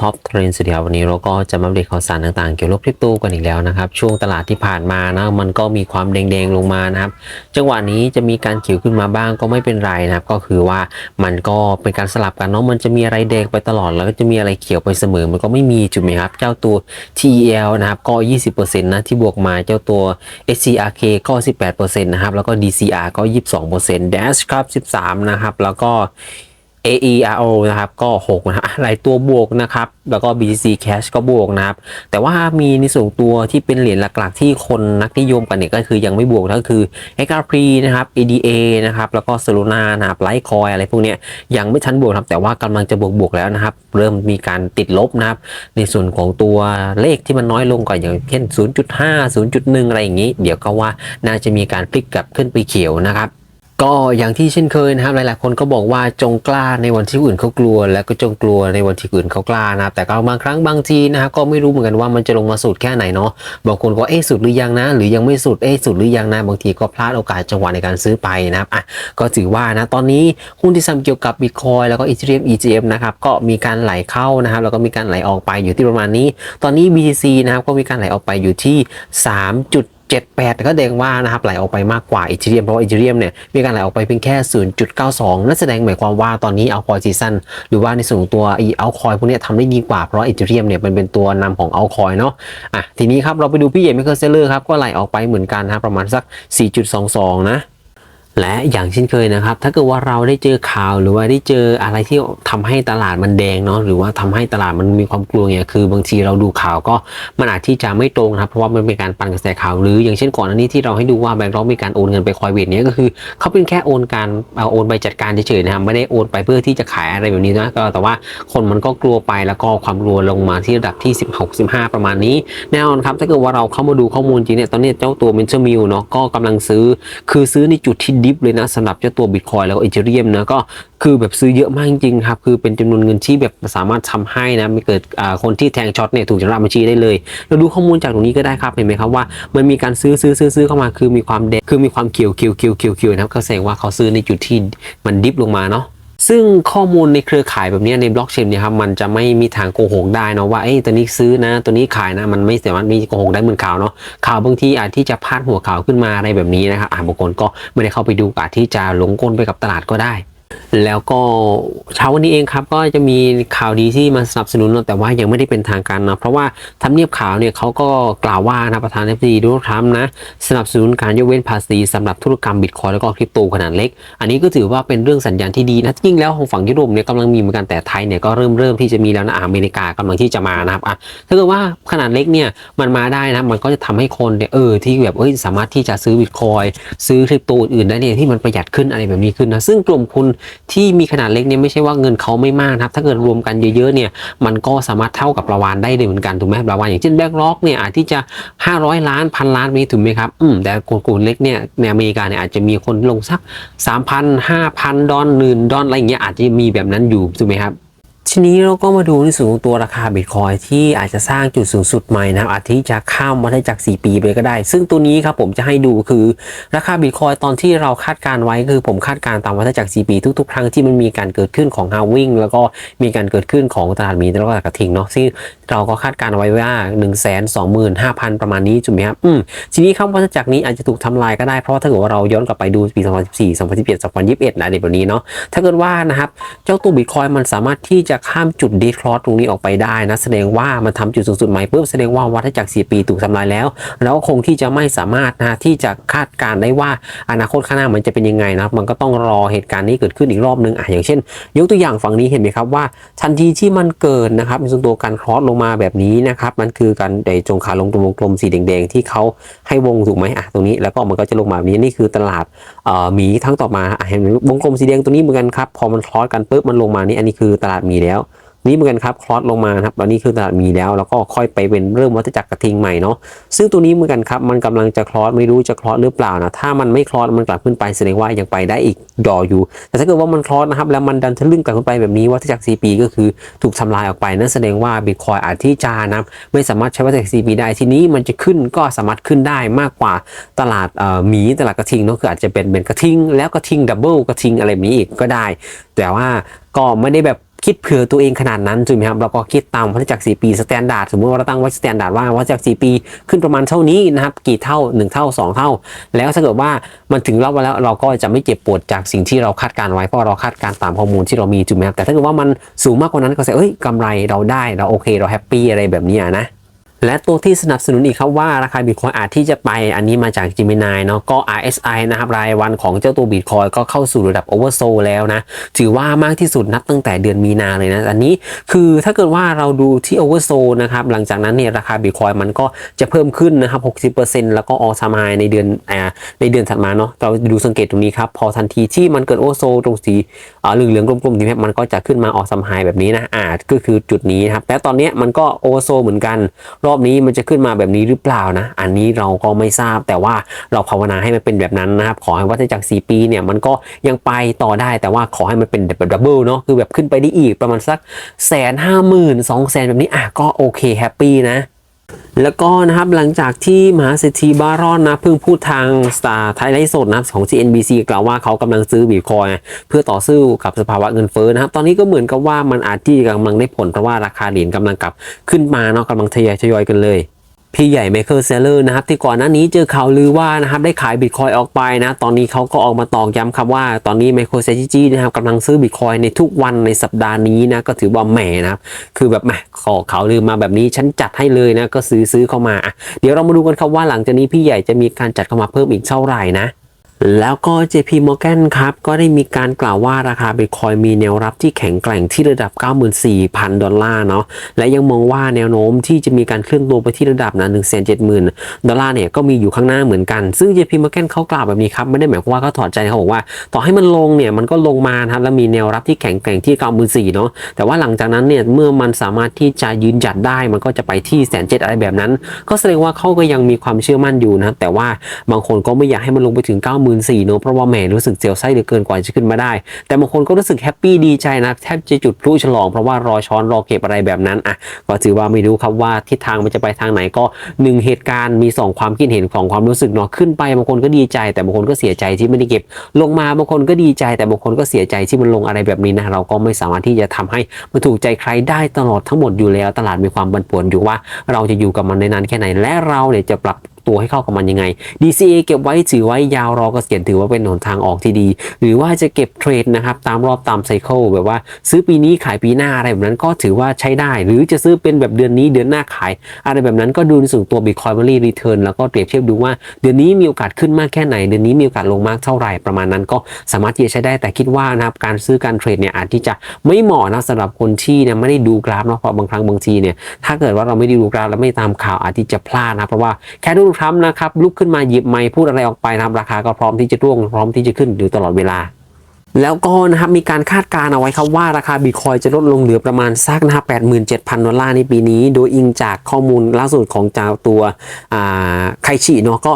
ท็อปเทรนด์สุดยอดวันนี้เราก็จะมาอัปเดตข่าวสารต่างๆ เกี่ยวกับคริปโตกันอีกแล้วนะครับ ช่วงตลาดที่ผ่านมานะมันก็มีความแดงๆลงมานะครับ จังหวะนี้จะมีการเขียวขึ้นมาบ้างก็ไม่เป็นไรนะครับ ก็คือว่ามันก็เป็นการสลับกันเนาะมันจะมีอะไรแดงไปตลอดแล้วก็จะมีอะไรเขียวไปเสมอ มันก็ไม่มีจุดไหมครับ เจ้าตัว TEL นะครับก็ 20%นะที่บวกมาเจ้าตัว SCRK ก็ 18%นะครับแล้วก็ DCR ก็ 22% Dash ครับ 13 นะครับแล้วก็ AERO นะครับก็6นะฮะหลายตัวบวกนะครับ แล้วก็ BTC Cash ก็บวกนะครับ แต่ว่ามีในส่วนตัวที่เป็นเหรียญหลักๆ ที่คนนักนิยมกันเนี่ยก็คือยังไม่บวกก็คือ XRP นะครับ ADA นะครับแล้วก็ Solana นะครับ Litecoin อะไรพวกเนี้ยยังไม่ทันบวกครับแต่ว่ากำลังจะบวกบวกแล้วนะครับ เริ่มมีการติดลบนะครับ ในส่วนของตัวเลขที่มันน้อยลงก่อนอย่างเช่น 0.5 0.1 อะไรอย่างนี้ เดี๋ยวก็ว่าน่าจะมีการพลิกกลับขึ้นไปเขียวนะครับ ก็อย่างที่เช่นเคยนะครับหลายๆ คนก็บอกว่าจงกล้าในวันที่อื่นเขากลัว แล้วก็จงกลัวในวันที่อื่นเขากล้านะครับแต่ก็บางครั้งบางทีนะครับก็ไม่รู้เหมือนกันว่ามันจะลงมาสุดแค่ไหนเนาะบางคนก็เอ๊ะสุดหรือยังนะ หรือยังไม่สุดเอ๊ะสุดหรือยังนะบางทีก็พลาดโอกาสจังหวะในการซื้อไปนะครับอะก็ถือว่านะตอนนี้หุ้นที่ทำเกี่ยวกับ Bitcoin แล้วก็ Ethereum EGM นะครับก็มีการไหลเข้านะครับแล้วก็มีการไหลออกไปอยู่ที่ประมาณนี้ ตอนนี้ BTC นะครับก็มีการไหลออกไปอยู่ที่ 3. จ็ด78ก็แสดงว่านะครับไหลออกไปมากกว่าอีเทเรียมเพราะว่าอีเทเรียมเนี่ยมีการไหลออกไปเพียงแค่ 0.92 นั่นแสดงหมายความว่าตอนนี้เอาคอยซีซันหรือว่าในส่วนของตัวอีเอาคอยพวกนี้ทำได้ดีกว่าเพราะอีเทเรียมเนี่ยมันเป็นตัวนำของเอาคอยเนาะอะทีนี้ครับเราไปดูพี่ใหญ่ไมเคิลเซเลอร์ครับก็ไหลออกไปเหมือนกันนะครับประมาณสัก 4.22 นะ และอย่างเช่นเคยนะครับ ถ้าเกิดว่าเราได้เจอข่าวหรือว่าได้เจออะไรที่ทำให้ตลาดมันแดงเนาะหรือว่าทำให้ตลาดมันมีความกลัวเนี่ยคือบางทีเราดูข่าวก็มันอาจที่จะไม่ตรงนะครับเพราะว่ามันเป็นการปั่นกระแสข่าวหรืออย่างเช่นก่อนอันนี้ที่เราให้ดูว่าแบงก์ร็อกมีการโอนเงินไปคอยเวทเนี่ยก็คือเขาเป็นแค่โอนการเอาโอนไปจัดการเฉยๆนะครับไม่ได้โอนไปเพื่อที่จะขายอะไรแบบนี้นะก็แต่ว่าคนมันก็กลัวไปแล้วก็ความกลัวลงมาที่ระดับที่ 16 15 ประมาณนี้แน่นอนครับถ้าเกิดว่าเราเข้ามาดูข้อมูลจริงเนี่ยตอนนี้เจ้าตัวเมนเชอร์มิลเนาะก็กำลังซื้อคือซื้อในจุดที่ดฟเลยนะสำหรับเจ้าตัวบิตคอยแล้วก็อีเทเรียมนะก็คือแบบซื้อเยอะมากจริงๆครับคือเป็นจำนวนเงินที่แบบสามารถทำให้นะไม่เกิดคนที่แทงช็อตเนี่ยถูกชำระบัญชีได้เลย เราดูข้อมูลจากตรงนี้ก็ได้ครับเห็นไหมครับว่ามันมีการซื้อซื้อซื้อซื้อเข้ามาคือมีความเดงคือมีความเขียวเขียวเขียวเขียวเขียวนะครับก็แสดงว่าเขาซื้อในจุดที่มันดิฟลงมาเนาะ ซึ่งข้อมูลในเครือข่ายแบบนี้ในบล็อกเชนเนี่ยครับมันจะไม่มีทางโกหกได้นะว่าเอ้ยตัวนี้ซื้อนะ ตัวนี้ขายนะ มันไม่สามารถมีโกหกได้เหมือนข่าวเนาะข่าวบางทีอาจที่จะพาดหัวข่าวขึ้นมาอะไรแบบนี้นะครับอ่าบางคนก็ไม่ได้เข้าไปดูอาจที่จะหลงกลไปกับตลาดก็ได้ แล้วก็เช้าวันนี้เองครับก็จะมีข่าวดีที่มาสนับสนุนเนอะแต่ว่ายังไม่ได้เป็นทางการนะเพราะว่าทำเนียบข่าวเนี่ยเขาก็กล่าวว่านะประธานาธิบดีโดนัลด์ทรัมป์นะสนับสนุนการยกเว้นภาษีสำหรับธุรกรรมบิตคอยแล้วก็คริปโตขนาดเล็ก อันนี้ก็ถือว่าเป็นเรื่องสัญญาณที่ดีนะยิ่งแล้วของฝั่งยุโรปเนี่ยกำลังมีเหมือนกันแต่ไทยเนี่ยก็เริ่มเริ่มที่จะมีแล้วนะอะอเมริกากำลังที่จะมานะครับอะถ้าเกิดว่าขนาดเล็กเนี่ยมันมาได้นะมันก็จะทำให้คนเนี่ยเออที่แบบเอ้ยสามารถที่จะซื้อบิตคอยซื้อคริปโตอื่นๆได้เนี่ยที่มันประหยัดขึ้นอะไรแบบนี้ขึ้นนะซึ่งกลุ่มคุณที่มีขนาดเล็กเนี่ยไม่ใช่ว่าเงินเขาไม่มากนะครับถ้าเกิดรวมกันเยอะๆเนี่ยมันก็สามารถเท่ากับประวานได้เลยเหมือนกันถูกไหมประวานอย่างเช่นแบงก์ล็อกเนี่ยอาจที่จะ 500 ล้านพันล้านมีถูกไหมครับอืมแต่กลุ่มเล็กเนี่ยในอเมริกาเนี่ยอาจจะมีคนลงสัก3,000 5,000ดอลหมื่นดอลอะไรอย่างเงี้ยอาจจะมีแบบนั้นอยู่ถูกไหมครับ ทีนี้เราก็มาดูในส่วนของตัวราคาบิตคอยที่อาจจะสร้างจุดสูงสุดใหม่นะครับอาจที่จะข้ามวัฏจัก4 ปีไปก็ได้ ซึ่งตัวนี้ครับผมจะให้ดูคือราคาบิตคอยตอนที่เราคาดการไว้คือผมคาดการตามวัฏจักร 4 ปี ทุกๆ ครั้งที่มันมีการเกิดขึ้นของฮาวิ่งแล้วก็มีการเกิดขึ้นของตลาดมีแล้วก็ตลาดกระทิงเนาะซึ่งเราก็คาดการไว้ว่า 1 2 5 0 0 0 ประมาณนี้ถูกไหมครับอืมทีนี้ครับวัฏจักรนี้อาจจะถูกทำลายก็ได้เพราะาถ้าเกิดว่าเราย้อนกลับไปดูปี 2014 2017 2021นะในแบบนี้เนาะถ้าเกิดว่านะครับเจ้าตัวบิตคอยมันสามารถที่จะข้ามจุดดทคลอสตรงนี้ออกไปได้นะแสดงว่ามันทำจุดสูงสุดใหม่ปุ๊บแสดงว่าวัฏจักร4ปีถูกทำลายแล้ว แล้วคงที่จะไม่สามารถนะที่จะคาดการณ์ได้ว่าอนาคตข้างหน้ามันจะเป็นยังไงนะมันก็ต้องรอเหตุการณ์นี้เกิดขึ้นอีกรอบนึงอะอย่างเช่น ยกตัวอย่างฝั่งนี้เห็นไหมครับว่าทันทีที่มันเกิดนะครับเป็นตัวการคลอสลงมาแบบนี้นะครับมันคือการไดจงขาลงตรงวงกลมสีแดงๆ ที่เขาให้วงถูกไหมอะตรงนี้แล้วก็มันก็จะลงมาแบบนี้นี่คือตลาดเอ่อหมีทั้งต่อมาอะเห็นวงกลมสีแดงตัวนี้เหมือนกันครับพอมันคลอสกันปุ๊บมันลงมานี่อันนี้คือตลาดหมีแล้ว นี่เหมือนกันครับคลอสลงมาครับตอนนี้คือตลาดมีแล้วแล้วก็ค่อยไปเป็นเริ่มวัฏจักรกระทิงใหม่เนาะซึ่งตัวนี้เหมือนกันครับมันกำลังจะคลอสไม่รู้จะคลอสหรือเปล่านะถ้ามันไม่คลอสมันกลับขึ้นไปแสดงว่ายังไปได้อีกดออยู่ แต่ถ้าเกิดว่ามันคลอสนะครับแล้วมันดันทะลึ่งกลับขึ้นไปแบบนี้วัฏจักร 4 ปี ก็คือถูกทำลายออกไปนั่นแสดงว่าบิตคอยอาจที่จะนะไม่สามารถใช้วัฏจักร 4 ปีได้ทีนี้มันจะขึ้นก็สามารถขึ้นได้มากกว่าตลาดเอ่อหมีตลาดกระทิงเนาะคืออาจจะเป็นเป็นกระทิง แล้วกระทิงดับเบิลกระทิงอะไรแบบนี้อีกก็ได้ แต่ว่าก็ไม่ได้แบบ คิดเผื่อตัวเองขนาดนั้นถูกไหมครับเราก็คิดตามวัฏจักร4ปีสแตนดาร์ดสมมติว่าเราตั้งไว้สแตนดาร์ดว่าวัฏจักร4ปีขึ้นประมาณเท่านี้นะครับกี่เท่า 1 เท่า 2 เท่า แล้วถ้าเกิดว่ามันถึงรอบแล้วเราก็จะไม่เจ็บปวดจากสิ่งที่เราคาดการไว้เพราะเราคาดการตามข้อมูลที่เรามีถูกไหมครับแต่ถ้าเกิดว่ามันสูงมากกว่านั้นก็จะเอ้ยกำไรเราได้เราโอเคเราแฮปปี้อะไรแบบนี้นะ และตัวที่สนับสนุนอีกครับว่าราคาบิตคอยอาจที่จะไปอันนี้มาจาก Gemini เนาะก็ RSI นะครับรายวันของเจ้าตัวบิตคอยก็เข้าสู่ระดับ Oversold แล้วนะ ถือว่ามากที่สุดนับตั้งแต่เดือนมีนาเลยนะ อันนี้คือถ้าเกิดว่าเราดูที่ Oversold นะครับ หลังจากนั้นเนี่ยราคาบิตคอยมันก็จะเพิ่มขึ้นนะครับ 60%แล้วก็ All Time High ในเดือนอ่าในเดือนถัดมาเนาะเราดูสังเกตตรงนี้ครับพอทันทีที่มันเกิด Oversold ตรงสีอ่าเหลืองๆกลมๆนี้มันก็จะขึ้นมา All Time High แบบนี้นะอ่าก็คือจุดนี้นะครับแต่ตอนนี้มันก็ Oversold เหมือนกันรอบนี้มันจะขึ้นมาแบบนี้หรือเปล่านะ อันนี้เราก็ไม่ทราบแต่ว่าเราภาวนาให้มันเป็นแบบนั้นนะครับ ขอให้วัฏจักร4ปีเนี่ยมันก็ยังไปต่อได้แต่ว่าขอให้มันเป็นแบบดับเบิลเนาะคือแบบขึ้นไปได้อีกประมาณสักแสนห้าหมื่นสองแสนแบบนี้อะก็โอเคแฮปปี้นะ แล้วก็นะครับหลังจากที่มหาเศรษฐีบารอนนะเพิ่งพูดทางสตาร์ไทยไลฟ์สดนะครับของ CNBC กล่าวว่าเขากำลังซื้อบิตคอยเพื่อต่อสู้กับสภาวะเงินเฟ้อนะครับ ตอนนี้ก็เหมือนกับว่ามันอาจที่กำลังได้ผลเพราะว่าราคาเหรียญกำลังกลับขึ้นมาเนาะกำลังทยอยทยอยกันเลย พี่ใหญ่ไมเคิลเซเลอร์นะครับที่ก่อนหน้านี้เจอข่าวลือว่านะครับได้ขายบิตคอยออกไปนะตอนนี้เขาก็ออกมาตอกย้ำครับว่าตอนนี้ไมโครเซจจี้นะครับกำลังซื้อบิตคอยในทุกวันในสัปดาห์นี้นะก็ถือว่าแหมนะครับคือแบบแหมขอข่าวลือมาแบบนี้ฉันจัดให้เลยนะก็ซื้อซื้อเข้ามา เดี๋ยวเรามาดูกันครับว่าหลังจากนี้พี่ใหญ่จะมีการจัดเข้ามาเพิ่มอีกเท่าไหร่นะ แล้วก็ JP Morgan ครับ ก็ได้มีการกล่าวว่าราคาบิตคอยมีแนวรับที่แข็งแกร่งที่ระดับ 94,000 ดอลลาร์เนาะและยังมองว่าแนวโน้มที่จะมีการเคลื่อนตัวไปที่ระดับนะ170,000 ดอลลาร์เนี่ยก็มีอยู่ข้างหน้าเหมือนกัน ซึ่ง JP Morgan เขากล่าวแบบนี้ครับ ไม่ได้หมายความว่าเขาถอดใจเขาบอกว่า ต่อให้มันลงเนี่ยมันก็ลงมาครับแล้วมีแนวรับที่แข็งแกร่งที่ 94,000เนาะแต่ว่าหลังจากนั้นเนี่ยเมื่อมันสามารถที่จะยืนหยัดได้มันก็จะไปที่แสนเจ็ดอะไรแบบนั้น ก็แสดงว่าเขาก็ยังมีความเชื่อมั่นอยู่นะแต่ว่าบางคนก็ไม่อยากให้มันลงไปถึง94,000เนอะเพราะว่าแหมรู้สึกเสียวไส้เหลือเกินกว่าจะขึ้นมาได้ แต่บางคนก็รู้สึกแฮปปี้ดีใจนะแทบจะจุดพลุฉลองเพราะว่ารอช้อนรอเก็บอะไรแบบนั้นอะก็ถือว่าไม่รู้ครับว่าทิศทางมันจะไปทางไหนก็หนึ่งเหตุการณ์มีสองความคิดเห็นของความรู้สึกเนาะขึ้นไปบางคนก็ดีใจ แต่บางคนก็เสียใจที่ไม่ได้เก็บ ลงมาบางคนก็ดีใจ แต่บางคนก็เสียใจที่มันลงอะไรแบบนี้นะเราก็ไม่สามารถที่จะทำให้มันถูกใจใครได้ตลอดทั้งหมดอยู่แล้ว ตลาดมีความบันป่วนอยู่ว่า เราจะอยู่กับมันในนานแค่ไหนและเราเนี่ยจะปรับ ตัวให้เข้ากับมันยังไง DCA เก็บไว้ถือไว้ยาวรอเกษียณถือว่าเป็นหนทางออกที่ดี หรือว่าจะเก็บเทรดนะครับตามรอบตามไซเคิลแบบว่า ซื้อปีนี้ขายปีหน้าอะไรแบบนั้นก็ถือว่าใช้ได้ หรือจะซื้อเป็นแบบเดือนนี้เดือนหน้าขายอะไรแบบนั้นก็ดูในส่วนตัว Bitcoin m o n e y Return แล้วก็เปรียบเทียบดูว่าเดือนนี้มีโอกาสขึ้นมากแค่ไหน เดือนนี้มีโอกาสลงมากเท่าไหร่ประมาณนั้นก็สามารถที่จะใช้ได้แต่คิดว่านะครับการซื้อการเทรดเนี่ยอาจที่จะไม่เหมาะนะสำหรับคนที่เนี่ยไม่ได้ดูกราฟเนาะเพราะบางครั้งบางทีเนี่ยถ้าเกิดว่าเราไม่ได้ดูกราฟแล้วไม่ตามข่าวอาจที่จะพลาดนะเพราะว่าแค่ดูทรัมป์นะครับลุกขึ้นมาหยิบไม้พูดอะไรออกไปนะครับราคาก็พร้อมที่จะร่วงพร้อมที่จะขึ้นอยู่ตลอดเวลา แล้วก็นะครับมีการคาดการณ์เอาไว้ครับว่าราคาบิตคอยจะลดลงเหลือประมาณสักนะครับ87,000 ดอลลาร์ในปีนี้ โดยอิงจากข้อมูลล่าสุดของเจ้าตัวไคชิเนาะก็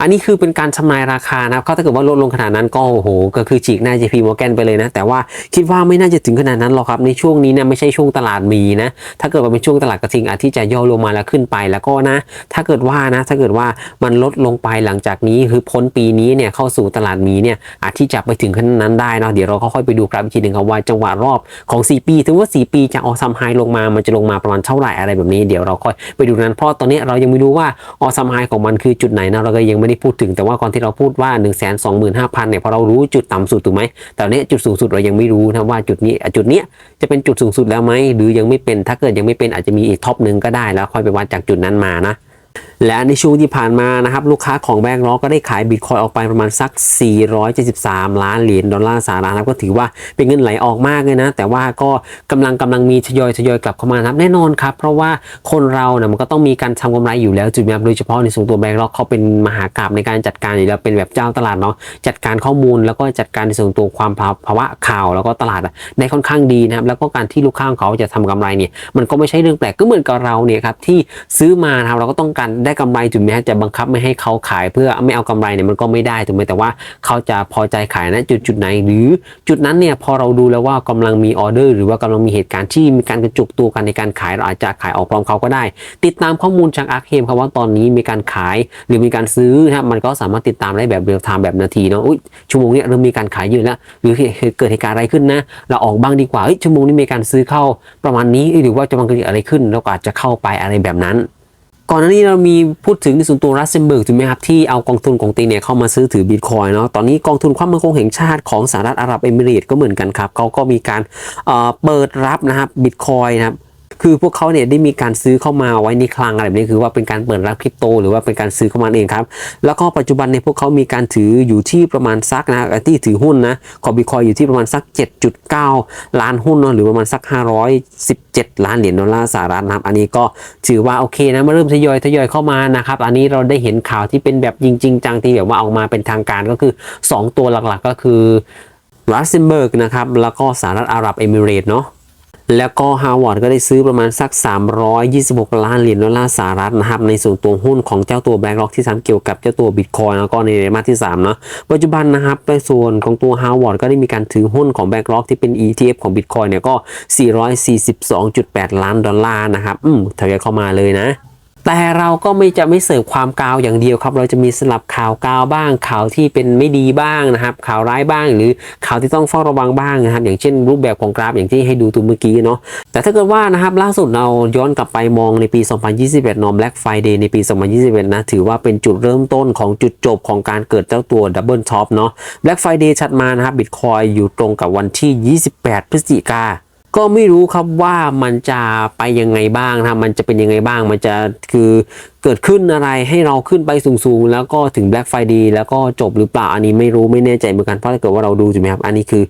อันนี้คือเป็นการทำนายราคานะครับถ้าเกิดว่าลดลงขนาดนั้นก็โอ้โหก็คือฉีกหน้า JP Morgan ไปเลยนะ แต่ว่าคิดว่าไม่น่าจะถึงขนาดนั้นหรอกครับ ในช่วงนี้เนี่ยไม่ใช่ช่วงตลาดมีนะ ถ้าเกิดว่าเป็นช่วงตลาดกระทิงอาจที่จะย่อลงมาแล้วขึ้นไปแล้วก็นะ ถ้าเกิดว่านะ ถ้าเกิดว่ามันลดลงไปหลังจากนี้คือพ้นปีนี้เนี่ยเข้าสู่ตลาดมีเนี่ยอาจที่จะไปถึงขนาดนั้นได้เนาะเดี๋ยวเราก็ค่อยไปดูกราฟอีกทีหนึ่งครับว่าจังหวะรอบของ 4 ปีถึงว่า 4 ปีจะออซัมไฮลงมามันจะลงมาประมาณเท่าไหร่อะไรแบบนี้เดี๋ยวเราค่อยไปดูนั้นเพราะตอนนี้เรายังไม่รู้ว่าออซัมไฮของมันคือจุดไหนนะเราก็ยังไม่ได้พูดถึงแต่ว่าก่อนที่เราพูดว่า 1 2 5 0 0 0เนี่ยพอเรารู้จุดต่ำสุดถูกไหมแต่อันเนี้ยจุดสูงสุดเรายังไม่รู้นะว่าจุดนี้จุดเนี้ยจะเป็นจุดสูงสุดแล้วไหมหรือยังไม่เป็นถ้าเกิดยังไม่เป็นอาจจะมีอีกท็อปหนึ่งก็ได้แล้วค่อยไปวัดจากจุดนั้นมานะ และในช่วงที่ผ่านมานะครับลูกค้าของแบงก์ล็อกก็ได้ขายบิตคอยออกไปประมาณสัก 473 ล้านเหรียญดอลลาร์สหรัฐนะครับก็ถือว่าเป็นเงินไหลออกมากเลยนะ แต่ว่าก็กำลังกำลังมีทยอยทยอยกลับเข้ามาครับแน่นอนครับ เพราะว่าคนเราเนี่ยมันก็ต้องมีการทำกำไรอยู่แล้วจุดนี้โดยเฉพาะในส่วนตัวแบงก์ล็อกเขาเป็นมหากราบในการจัดการอยู่แล้วเป็นแบบเจ้าตลาดเนาะจัดการข้อมูลแล้วก็จัดการในส่วนตัวความภาวะข่าวแล้วก็ตลาดอะได้ค่อนข้างดีนะครับแล้วก็การที่ลูกค้าของเขาจะทำกำไรเนี่ยมันก็ไม่ใช่เรื่องแปลกก็เหมือนกับเราเนี่ยครับที่ซื้อมานะครับเราก็ต้องการได้กำไรถูกไหมจะบังคับไม่ให้เขาขายเพื่อไม่เอากำไรเนี่ยมันก็ไม่ได้ถูกไหมแต่ว่าเขาจะพอใจขายณจุดจุดไหน หรือจุดนั้นเนี่ยพอเราดูแล้วว่ากำลังมีออเดอร์ หรือว่ากำลังมีเหตุการณ์ที่มีการกระจุกตัวกันในการขายเราอาจจะขายออกพร้อมเขาก็ได้ ติดตามข้อมูลจากอาร์เคมครับว่าตอนนี้มีการขายหรือมีการซื้อนะมันก็สามารถติดตามได้แบบเรียลไทม์แบบนาทีเนาะอุ๊ยชั่วโมงนี้เริ่มมีการขายเยอะแล้วหรือเกิดเหตุการณ์อะไรขึ้นนะ เราออกบ้างดีกว่าเฮ้ยชั่วโมงนี้มีการซื้อเข้าประมาณนี้หรือว่าจะมันเกิดอะไรขึ้นเราก็อาจจะเข้าไปอะไรแบบนั้น ก่อนหน้านี้เรามีพูดถึงในส่วนตัวรัสเซมเบิร์กถูกไหมครับที่เอากองทุนของตีเนี่ยเข้ามาซื้อถือบิตคอยเนาะตอนนี้กองทุนความมั่นคงแห่งชาติของสหรัฐอาหรับเอมิเรตก็เหมือนกันครับเขาก็มีการเอ่อเปิดรับนะครับบิตคอยนะครับ คือพวกเขาเนี่ยได้มีการซื้อเข้ามาไว้ในคลังอะไรแบบนี้คือว่าเป็นการเปิดรับคริปโต หรือว่าเป็นการซื้อเข้ามาเองครับ แล้วก็ปัจจุบันเนี่ยพวกเขามีการถืออยู่ที่ประมาณสักนะที่ถือหุ้นนะของบิตคอยอยู่ที่ประมาณสัก 7.9 ล้านหุ้นเนาะหรือประมาณสัก 517 ล้านเหรียญดอลลาร์สหรัฐนะครับอันนี้ก็ถือว่าโอเคนะมาเริ่มทยอยทยอยเข้ามานะครับอันนี้เราได้เห็นข่าวที่เป็นแบบจริงๆจังที่แบบว่าออกมาเป็นทางการก็คือ 2 ตัวหลักๆก็คือรัสเซมเบิร์กนะครับแล้วก็สหรัฐอาหรับเอมิเรต์เนาะ แล้วก็ฮาวาร์ดก็ได้ซื้อประมาณสัก 326 ล้านเหรียญดอลลาร์สหรัฐนะครับในส่วนตัวหุ้นของเจ้าตัวแบงก์ล็อกที่ทำเกี่ยวกับเจ้าตัวบิตคอยแล้วก็ในไตรมาสที่3เนาะปัจจุบันนะครับในส่วนของตัวฮาวาดก็ได้มีการถือหุ้นของแบงก์ล็อกที่เป็น ETF ของบิตคอยเนี่ยก็ 442.8 ล้านดอลลาร์นะครับอืมทยอยเข้ามาเลยนะ แต่เราก็ไม่จะไม่เสิร์ฟความกาวอย่างเดียวครับ เราจะมีสลับข่าวกาวบ้าง ข่าวที่เป็นไม่ดีบ้างนะครับ ข่าวร้ายบ้าง หรือข่าวที่ต้องเฝ้าระวังบ้างนะครับ อย่างเช่นรูปแบบของกราฟอย่างที่ให้ดูตัวเมื่อกี้เนาะ แต่ถ้าเกิดว่านะครับล่าสุดเราย้อนกลับไปมองในปี 2021นอม Black Friday ในปี 2021 นะ ถือว่าเป็นจุดเริ่มต้นของจุดจบของการเกิดเจ้าตัว Double Top เนาะ Black Friday ชัดมานะครับ Bitcoin อยู่ตรงกับวันที่ 28 พฤศจิกา ก็ไม่รู้ครับว่ามันจะไปยังไงบ้างนะมันจะเป็นยังไงบ้าง มันจะคือเกิดขึ้นอะไรให้เราขึ้นไปสูงๆ แล้วก็ถึง Black Friday แล้วก็จบหรือเปล่าอันนี้ไม่รู้ไม่แน่ใจเหมือนกันเพราะถ้าเกิดว่าเราดูใช่ไหมครับอันนี้คือ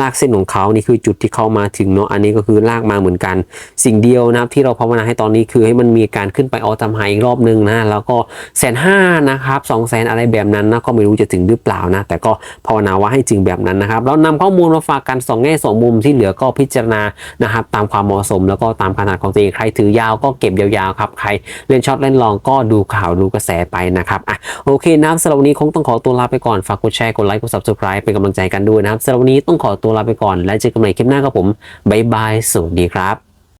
ลากเส้นของเขานี่คือจุดที่เขามาถึงเนาะอันนี้ก็คือลากมาเหมือนกัน สิ่งเดียวนะครับที่เราภาวนาให้ตอนนี้คือให้มันมีการขึ้นไปออทำไฮอีกรอบนึงนะแล้วก็แสนห้านะครับสองแสนอะไรแบบนั้นนะก็ไม่รู้จะถึงหรือเปล่านะแต่ก็ภาวนาว่าให้ถึงแบบนั้นนะครับเรานำข้อมูลมาฝากกันสองแง่สองมุมที่เหลือก็พิจารณานะครับตามความเหมาะสม แล้วก็ตามขนาดของตัวเองใครถือยาวก็เก็บยาวๆครับใครเล่นช็อตเล่นลองก็ดูข่าวดูกระแสไปนะครับอะโอเคนะครับสำหรับวันนี้คงต้องขอตัวลาไปก่อนฝากกดแชร์กดไลค์กด subscribe เป็นกำลังใจกันด้วยนะครับสำหรับวันนี้ต้องขอตัวลาไปก่อน และเจอกันใหม่คลิปหน้าครับผมบ๊ายบายสวัสดีครับ